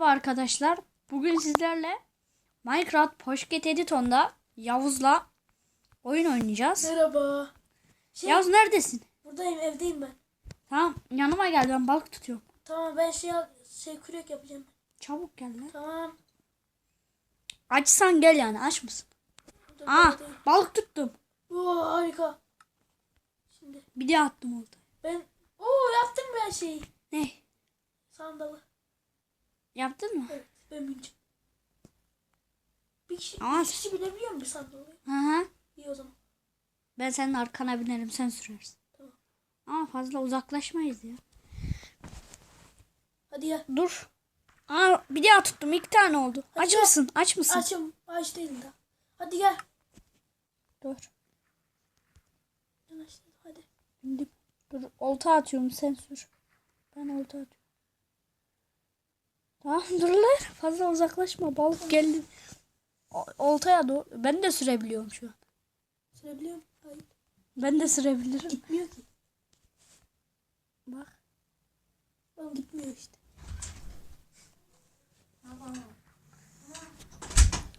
Merhaba arkadaşlar. Bugün sizlerle Minecraft Pocket Edition'da Yavuz'la oyun oynayacağız. Merhaba. Şey, Yavuz neredesin? buradayım evdeyim ben. Tamam yanıma gel ben balık tutuyorum. Tamam ben şey şey kürek yapacağım. Çabuk gel lan. Tamam. Açsan gel yani aç mısın? Dur, Aa buradayım. balık tuttum. Oo, harika. Şimdi Bir de attım oldu. ben Oo yaptım ben şeyi. Ne? Sandalı. Yaptın mı? Evet ben bineceğim. Bir kişi, Ama- bir kişi binebiliyor mu sandalı? Hı hı. İyi o zaman. Ben senin arkana binerim sen sürersin. Tamam. Ama fazla uzaklaşmayız ya. Hadi gel. Dur. Aa bir daha tuttum iki tane oldu. Hadi Aç gel. mısın? Aç mısın? Açım. Aç değilim daha. Hadi gel. Dur. Yanaştır, Hadi. Bindim. Dur olta atıyorum sen sür. Ben olta atıyorum. Tamam dur lan. Fazla uzaklaşma. Balık geldi. Oltaya doğru. Ben de sürebiliyorum şu an. Sürebiliyor musun? Hayır. Ben de sürebilirim. Gitmiyor ki. Bak. Oğlum gitmiyor işte.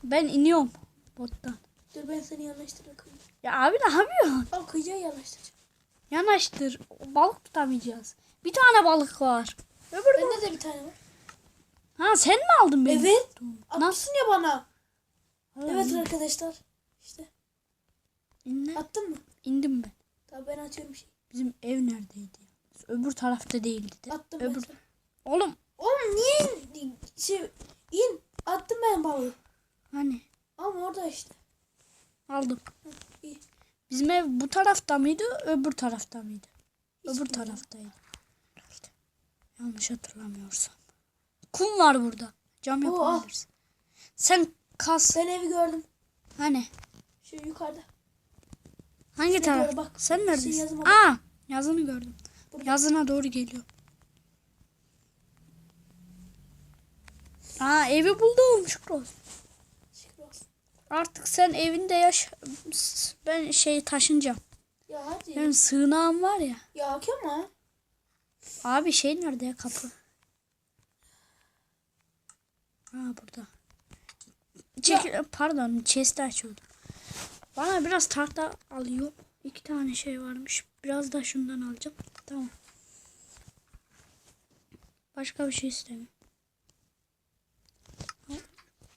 Ben iniyorum bottan. Dur ben seni yanaştırayım kıyıya. Ya abi ne yapıyorsun? Al kıyıya yanaştıracağım. Yanaştır. Balık tutamayacağız. Bir tane balık var. Öbür Bende de bir tane var. Ha sen mi aldın beni? Evet. Atmışsın ya bana. Evet arkadaşlar. İşte. İndim. Attın mı? İndim ben. Tamam ben atıyorum şey. Bizim ev neredeydi? Öbür tarafta değildi de. Attım ben Öbür. sana. Oğlum Oğlum niye in, şey, in? Attım ben balığı. hani Ama orada işte. aldım. İyi. Bizim ev bu tarafta mıydı, öbür tarafta mıydı? Hiç öbür bilmiyorum. taraftaydı. Yanlış hatırlamıyorsam. Kum var burada. Cam Oo, al. yapabiliriz. Sen kas. Ben evi gördüm. Hani? Şu yukarıda. Hangi Şuraya taraf? bak. Sen Şey, neredesin? yazıma bak. Aa, yazını gördüm. Burada. Yazına doğru geliyor. Aa, evi buldum. Şükür olsun. Artık sen evinde yaş. Ben şey taşınacağım. Ya hadi. Benim sığınağım var ya. Ya Kemal. Abi şey nerede ya kapı? Ha burada. Çekil, pardon chest'i açıyordum. Bana biraz tahta alıyor. İki tane şey varmış. Biraz da şundan alacağım. Tamam. Başka bir şey istemiyorum.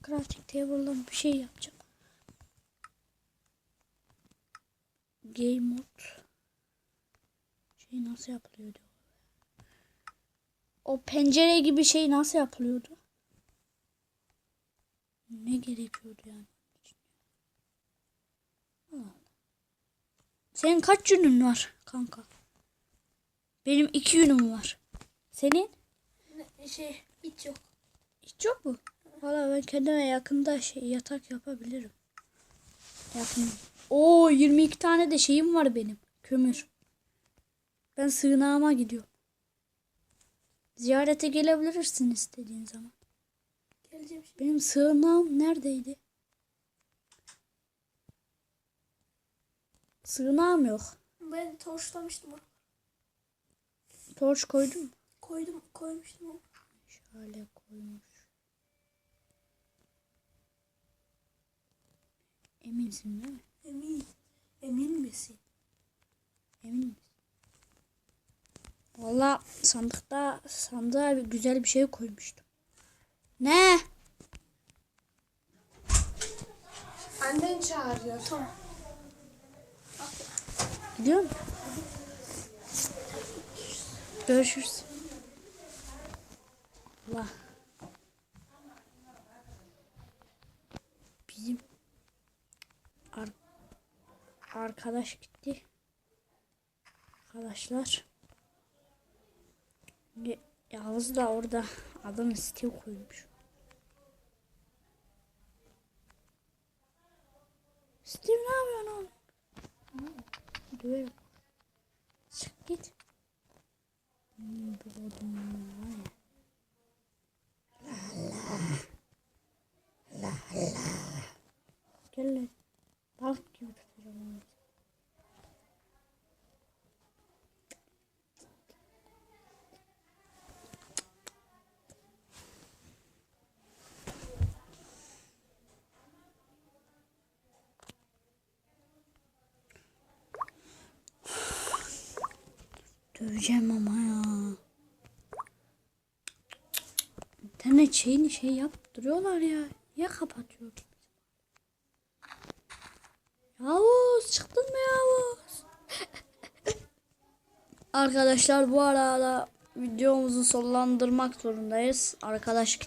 Crafting table'dan bir şey yapacağım. Game mode. Şey nasıl yapılıyordu? O pencere gibi şey nasıl yapılıyordu? Ne gerekiyordu yani? Senin kaç yünün var kanka? Benim iki yünüm var. Senin? Şey hiç yok. Hiç yok mu? Valla ben kendime yakında şey yatak yapabilirim. Yakın. Oo 22 tane de şeyim var benim. Kömür. Ben sığınağıma gidiyorum. Ziyarete gelebilirsin istediğin zaman. Geleceğim şimdi. Benim sığınağım neredeydi? Sığınağım yok. Ben torçlamıştım onu. Torç koydum. mu? Koydum koymuştum onu. Şöyle koymuş. Eminsin değil mi? Emin. Emin misin? Emin misin? Valla sandıkta sandığa bir güzel bir şey koymuştum. Ne? Annen çağırıyor. Tamam. Gidiyor musun? Görüşürüz. Allah. Bizim ar- arkadaş gitti. Arkadaşlar. Ya- Yavuz da orada adını Steve koymuş. Steve ne yapıyorsun oğlum? Döverim. Çık git. Hmm, bu odun var ya. La la. Gel lan. Balık gibi tutacağım onu. Döveceğim ama ya. İnternet şeyini şey yaptırıyorlar ya. Ya kapatıyor. Yavuz çıktın mı Yavuz? Arkadaşlar bu arada videomuzu sonlandırmak zorundayız. Arkadaş